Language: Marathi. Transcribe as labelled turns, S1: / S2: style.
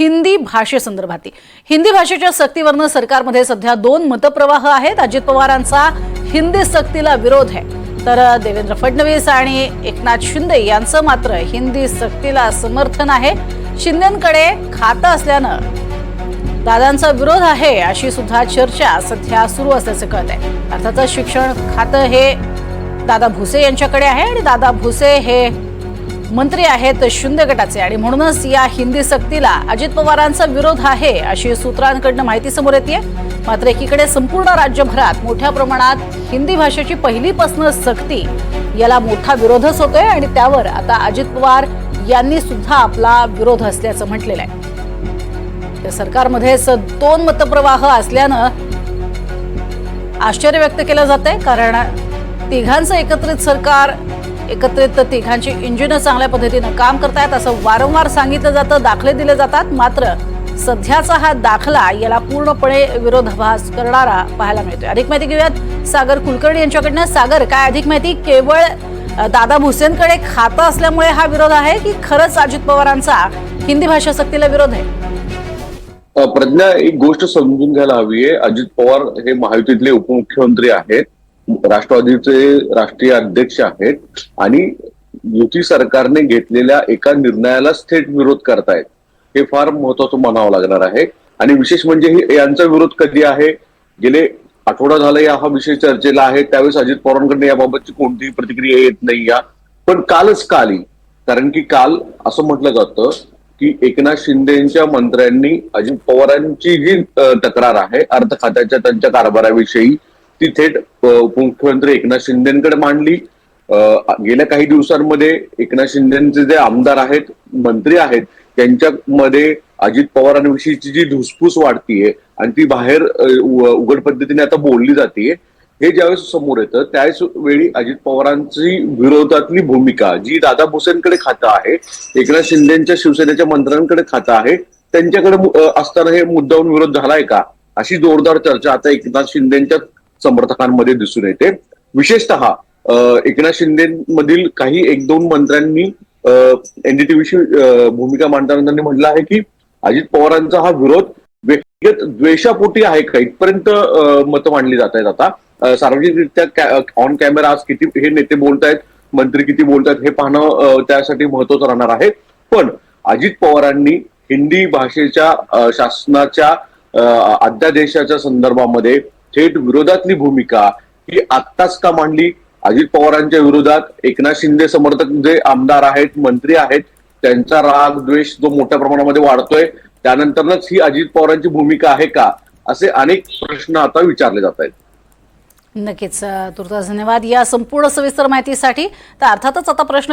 S1: हिंदी भाषेसंदर्भातली हिंदी भाषेच्या सक्तीवरनं सरकारमध्ये सध्या दोन मतप्रवाह आहेत. अजित पवारांचा हिंदी सक्तीला विरोध आहे. तर देवेंद्र फडणवीस आणि एकनाथ शिंदे यांचं मात्र हिंदी सक्तीला समर्थन आहे. शिंदेकडे खातं असल्यानं दादांचा विरोध आहे अशी सुद्धा चर्चा सध्या सुरू असल्याचं कळत आहे अर्थातच शिक्षण खातं हे दादा भुसे यांच्याकडे आहे आणि दादा भुसे हे मंत्री आहेत शिंदे गटाचे आणि म्हणूनच या हिंदी सक्तीला अजित पवारांचा विरोध आहे अशी सूत्रांकडनं माहिती समोर येते मात्र एकीकडे संपूर्ण राज्यभरात मोठ्या प्रमाणात हिंदी भाषेची पहिलीपासून सक्ती याला मोठा विरोधच होतोय आणि त्यावर आता अजित पवार यांनी सुद्धा आपला विरोध असल्याचं म्हटलेलं आहे. तर सरकारमध्येच दोन मतप्रवाह असल्यानं आश्चर्य व्यक्त केलं जात आहे कारण तिघांचं एकत्रित सरकार एकत्रित तिघांची इंजिन चांगल्या पद्धतीनं काम करतायत. असं वारंवार सांगितलं जातं दाखले दिले जातात. मात्र सध्याचा हा दाखला याला पूर्णपणे विरोधाभास करणारा पाहायला मिळतोय. अधिक माहिती घेऊयात सागर कुलकर्णी यांच्याकडनं. सागर काय अधिक माहिती? केवळ दादा भुसेनकडे खातं असल्यामुळे हा विरोध आहे की खरंच अजित पवारांचा हिंदी भाषा सक्तीला विरोध आहे?
S2: प्रज्ञा एक गोष्ट समजून घ्यायला हवी आहे. अजित पवार हे महायुतीतले उपमुख्यमंत्री आहेत. राष्ट्रवादीचे राष्ट्रीय अध्यक्ष आहेत आणि युती सरकारने घेतलेल्या एका निर्णयाला थेट विरोध करतायत. हे फार महत्वाचं म्हणावं लागणार आहे. आणि विशेष म्हणजे यांचा विरोध कधी आहे? गेले आठवडा झाला या हा विषय चर्चेला आहे. त्यावेळेस अजित पवारांकडे याबाबतची कोणतीही प्रतिक्रिया येत नाही या. पण कालच काली. कारण की काल असं म्हटलं जातं की एकनाथ शिंदेच्या मंत्र्यांनी अजित पवारांची जी तक्रार आहे अर्थ खात्याच्या त्यांच्या कारभाराविषयी ती थेट उपमुख्यमंत्री एकनाथ शिंदेकडे मांडली. गेल्या काही दिवसांमध्ये एकनाथ शिंदेचे जे आमदार आहेत मंत्री आहेत त्यांच्यामध्ये अजित पवारांविषयीची जी धुसफूस वाढतीये आणि ती बाहेर उघड पद्धतीने आता बोलली जाते हे ज्यावेळेस समोर येतं त्याच वेळी अजित पवारांची विरोधातली भूमिका जी दादा भुसेनकडे खातं आहे एकनाथ शिंदेच्या शिवसेनेच्या मंत्र्यांकडे खातं आहे त्यांच्याकडे असताना हे मुद्दाहून विरोध झालाय का? अशी जोरदार चर्चा आता एकनाथ शिंदेच्या समर्थकांमध्ये दिसून येते. विशेषतः एकनाथ शिंदे मधील काही एक दोन मंत्र्यांनी एनडीटी भूमिका मांडताना त्यांनी म्हटलं आहे की अजित पवारांचा हा विरोध व्यक्तिगत द्वेषापोटी आहे का? इथपर्यंत मतं मांडली जात आहेत आता. सार्वजनिकरित्या ऑन कॅमेरा आज किती हे नेते बोलतायत मंत्री किती बोलतायत हे पाहणं त्यासाठी महत्वाचं राहणार आहे. पण अजित पवारांनी हिंदी भाषेच्या शासनाच्या अध्यादेशाच्या संदर्भामध्ये थेट विरोधातली भूमिका ही आत्ताच का मांडली? अजित पवारांच्या विरोधात एकनाथ शिंदे समर्थक जे आमदार आहेत मंत्री आहेत त्यांचा राग द्वेष जो मोठ्या प्रमाणामध्ये वाढतोय त्यानंतरच ही अजित पवारांची भूमिका आहे का? असे अनेक प्रश्न आता विचारले जात आहेत.
S1: नक्कीच तुर्तास धन्यवाद. या संपूर्ण सविस्तर माहितीसाठी तर अर्थातच आता प्रश्न